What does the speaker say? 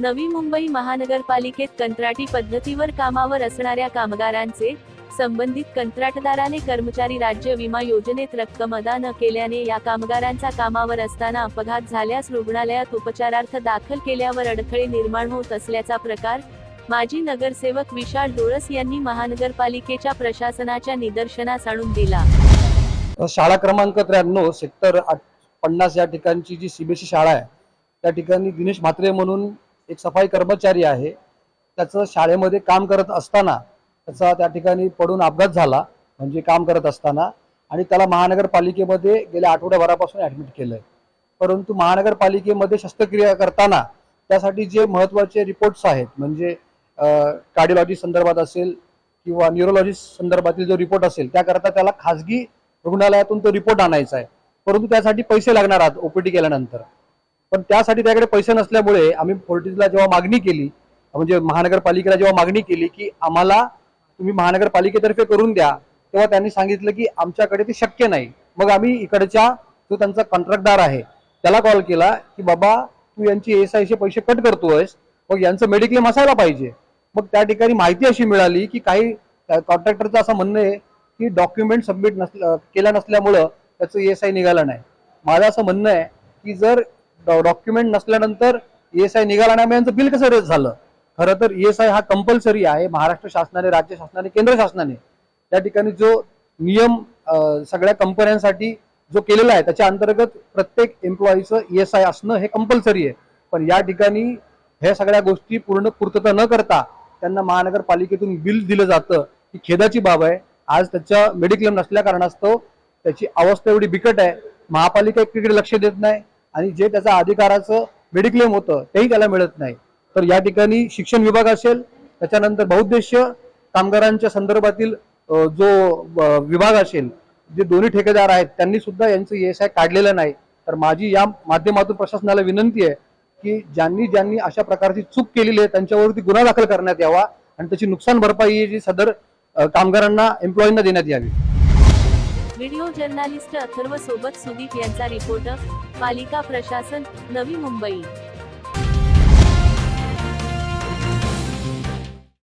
नवी मुंबई महानगरपालिकेत कंत्राटी पद्धतीवर कामावर असणाऱ्या कामगारांचे संबंधित कंत्राटदाराने कर्मचारी राज्य विमा योजनेत रक्कम अदा न केल्याने या कामगारांचा कामावर असताना अपघात झाल्यास रुग्णालयात उपचारार्थ दाखल केल्यावर अडथळे निर्माण होत असल्याचा प्रकार माजी नगरसेवक विशाल डोळस यांनी महानगरपालिकेच्या प्रशासनाच्या निदर्शनास आणून दिला. शाळा क्रमांक त्र्याण्णव सेक्टर पन्नास या ठिकाणची जी सीबीएसई शाळा आहे त्या ठिकाणी दिनेश म्हात्रे म्हणून एक सफाई कर्मचारी आहे. त्याचं शाळेमध्ये काम करत असताना त्याचा त्या ठिकाणी पडून अपघात झाला. म्हणजे काम करत असताना आणि त्याला महानगरपालिकेमध्ये गेल्या आठवड्याभरापासून ॲडमिट केलं आहे परंतु महानगरपालिकेमध्ये शस्त्रक्रिया करताना त्यासाठी जे महत्त्वाचे रिपोर्ट्स आहेत म्हणजे कार्डिओलॉजी संदर्भात असेल किंवा न्यूरोलॉजी संदर्भातील जो रिपोर्ट असेल त्याकरता त्याला खाजगी रुग्णालयातून तो रिपोर्ट आणायचा आहे. परंतु त्यासाठी पैसे लागणार आहेत ओपीडी केल्यानंतर. पण त्यासाठी त्याकडे पैसे नसल्यामुळे आम्ही फोर्टीजला जेव्हा मागणी केली म्हणजे महानगरपालिकेला जेव्हा मागणी केली की आम्हाला तुम्ही महानगरपालिकेतर्फे करून द्या तेव्हा त्यांनी सांगितलं की आमच्याकडे ते शक्य नाही. मग आम्ही इकडच्या जो त्यांचा कॉन्ट्रॅक्टदार आहे त्याला कॉल केला की बाबा तू यांची एस आयचे पैसे कट करतोयस मग यांचं मेडिक्लेम असायला पाहिजे. मग त्या ठिकाणी माहिती अशी मिळाली की काही कॉन्ट्रॅक्टरचं असं म्हणणं आहे की डॉक्युमेंट सबमिट नसल्या केल्या नसल्यामुळं त्याचं एस आय निघालं नाही. माझं असं म्हणणं आहे की जर डॉक्युमेंट नसल्यानंतर एस आय निघाला नाही यांचं बिल कसं रेज झालं? खरं तर एस आय हा कंपल्सरी आहे महाराष्ट्र शासनाने राज्य शासनाने केंद्र शासनाने. त्या ठिकाणी जो नियम सगळ्या कंपन्यांसाठी जो केलेला आहे त्याच्या अंतर्गत प्रत्येक एम्प्लॉईचं एस आय असणं हे कंपल्सरी आहे. पण या ठिकाणी ह्या सगळ्या गोष्टी पूर्ण पूर्तता न करता त्यांना महानगरपालिकेतून बिल दिलं जातं ही खेदाची बाब आहे. आज त्याच्या मेडिक्लेम नसल्या कारणास्तव त्याची अवस्था एवढी बिकट आहे महापालिका एकीकडे लक्ष देत नाही आणि जे त्याचा अधिकाराचं मेडिक्लेम होतं तेही त्याला मिळत नाही. तर या ठिकाणी शिक्षण विभाग असेल त्याच्यानंतर बहुद्देश्य कामगारांच्या संदर्भातील जो विभाग असेल जे दोन्ही ठेकेदार आहेत त्यांनी सुद्धा यांचं एस आय काढलेलं नाही. तर माझी या माध्यमातून प्रशासनाला विनंती आहे की ज्यांनी ज्यांनी अशा प्रकारची चूक केलेली आहे त्यांच्यावरती गुन्हा दाखल करण्यात यावा आणि त्याची नुकसान भरपाई जी सदर कामगारांना एम्प्लॉईंना देण्यात यावी. व्हिडिओ जर्नालिस्ट अथर्व सोबत सुदीप यांचा रिपोर्टर. पालिका प्रशासन नवी मुंबई.